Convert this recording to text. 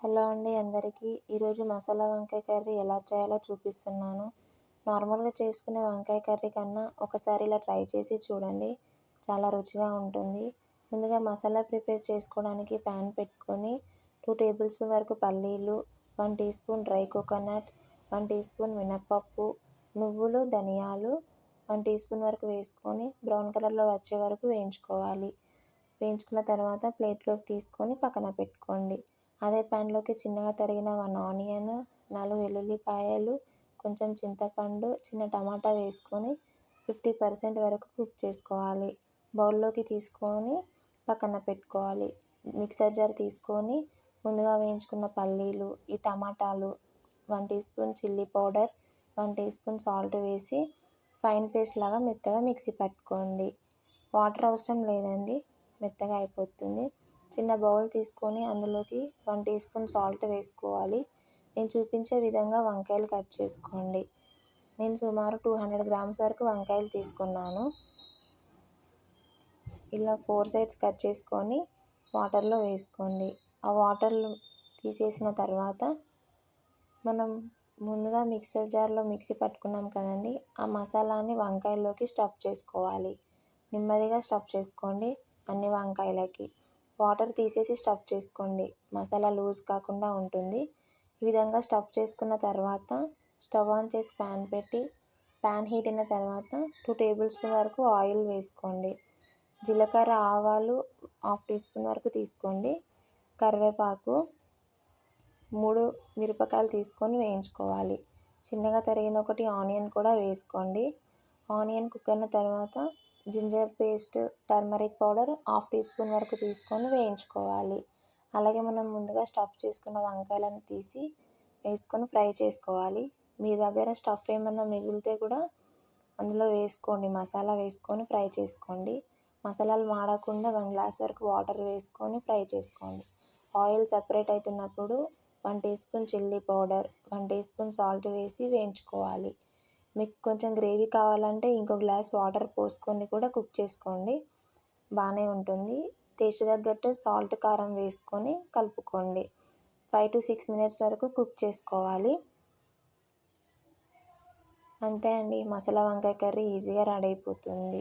Hello అండి అందరికీ. ఈరోజు మసాలా వంకాయ కర్రీ ఎలా చేయాలో చూపిస్తున్నాను. నార్మల్గా చేసుకునే వంకాయ కర్రీ కన్నా ఒకసారి ఇలా ట్రై చేసి చూడండి. చాలా రుచిగా ఉంటుంది. ముందుగా మసాలా ప్రిపేర్ చేసుకోవడానికి ప్యాన్ పెట్టుకొని టూ టేబుల్ స్పూన్ వరకు పల్లీలు one teaspoon dry coconut one teaspoon మినప్పప్పు నువ్వులు ధనియాలు వన్ టీ స్పూన్ వరకు వేసుకొని బ్రౌన్ కలర్లో వచ్చే వరకు వేయించుకోవాలి. వేయించుకున్న తర్వాత ప్లేట్లోకి తీసుకొని పక్కన పెట్టుకోండి. అదే ప్యాన్లోకి చిన్నగా తరిగిన వన్ ఆనియన్ నాలుగు వెల్లుల్లిపాయలు కొంచెం చింతపండు చిన్న టమాటా వేసుకొని ఫిఫ్టీ పర్సెంట్ వరకు కుక్ చేసుకోవాలి. బౌల్లోకి తీసుకొని పక్కన పెట్టుకోవాలి. మిక్సర్ జార్ తీసుకొని ముందుగా వేయించుకున్న పల్లీలు ఈ టమాటాలు one teaspoon chilli powder one teaspoon salt వేసి ఫైన్ పేస్ట్ లాగా మెత్తగా మిక్సీ పట్టుకోండి. వాటర్ అవసరం లేదండి మెత్తగా అయిపోతుంది. చిన్న బౌల్ తీసుకొని అందులోకి వన్ టీ స్పూన్ సాల్ట్ వేసుకోవాలి. నేను చూపించే విధంగా వంకాయలు కట్ చేసుకోండి. నేను సుమారు టూ హండ్రెడ్ గ్రామ్స్ వరకు వంకాయలు తీసుకున్నాను. ఇలా ఫోర్ సైడ్స్ కట్ చేసుకొని వాటర్లో వేసుకోండి. ఆ వాటర్ తీసేసిన తర్వాత మనం ముందుగా మిక్సర్ జార్లో మిక్సీ పట్టుకున్నాం కదండి ఆ మసాలాని వంకాయల్లోకి స్టఫ్ చేసుకోవాలి. నెమ్మదిగా స్టఫ్ చేసుకోండి అన్ని వంకాయలకి. వాటర్ తీసేసి స్టఫ్ చేసుకోండి. మసాలా లూజ్ కాకుండా ఉంటుంది. ఈ విధంగా స్టఫ్ చేసుకున్న తర్వాత స్టవ్ ఆన్ చేసి ప్యాన్ పెట్టి ప్యాన్ హీట్ అయిన తర్వాత టూ టేబుల్ స్పూన్ వరకు ఆయిల్ వేసుకోండి. జీలకర్ర ఆవాలు హాఫ్ టీ స్పూన్ వరకు తీసుకోండి. కరివేపాకు మూడు మిరపకాయలు తీసుకొని వేయించుకోవాలి. చిన్నగా తరిగిన ఒకటి ఆనియన్ కూడా వేసుకోండి. ఆనియన్ కుక్ అయిన తర్వాత ginger paste turmeric powder half teaspoon వరకు తీసుకొని వేయించుకోవాలి. అలాగే మనం ముందుగా స్టఫ్ చేసుకున్న వంకాయలను తీసి వేసుకొని ఫ్రై చేసుకోవాలి. మీ దగ్గర స్టఫ్ ఏమన్నా మిగిలితే కూడా అందులో వేసుకోండి. మసాలా వేసుకొని ఫ్రై చేసుకోండి. మసాలాలు మాడకుండా వన్ గ్లాస్ వరకు వాటర్ వేసుకొని ఫ్రై చేసుకోండి. ఆయిల్ సపరేట్ అవుతున్నప్పుడు one teaspoon chilli powder one teaspoon salt వేసి వేయించుకోవాలి. మీకు కొంచెం గ్రేవీ కావాలంటే ఇంకో గ్లాస్ వాటర్ పోసుకొని కూడా కుక్ చేసుకోండి. బాగానే ఉంటుంది. టేస్ట్ తగ్గట్టు సాల్ట్ కారం వేసుకొని కలుపుకోండి. ఫైవ్ టు సిక్స్ మినిట్స్ వరకు కుక్ చేసుకోవాలి. అంతే అండి. మసాలా వంకాయ కర్రీ ఈజీగా రెడీ అయిపోతుంది.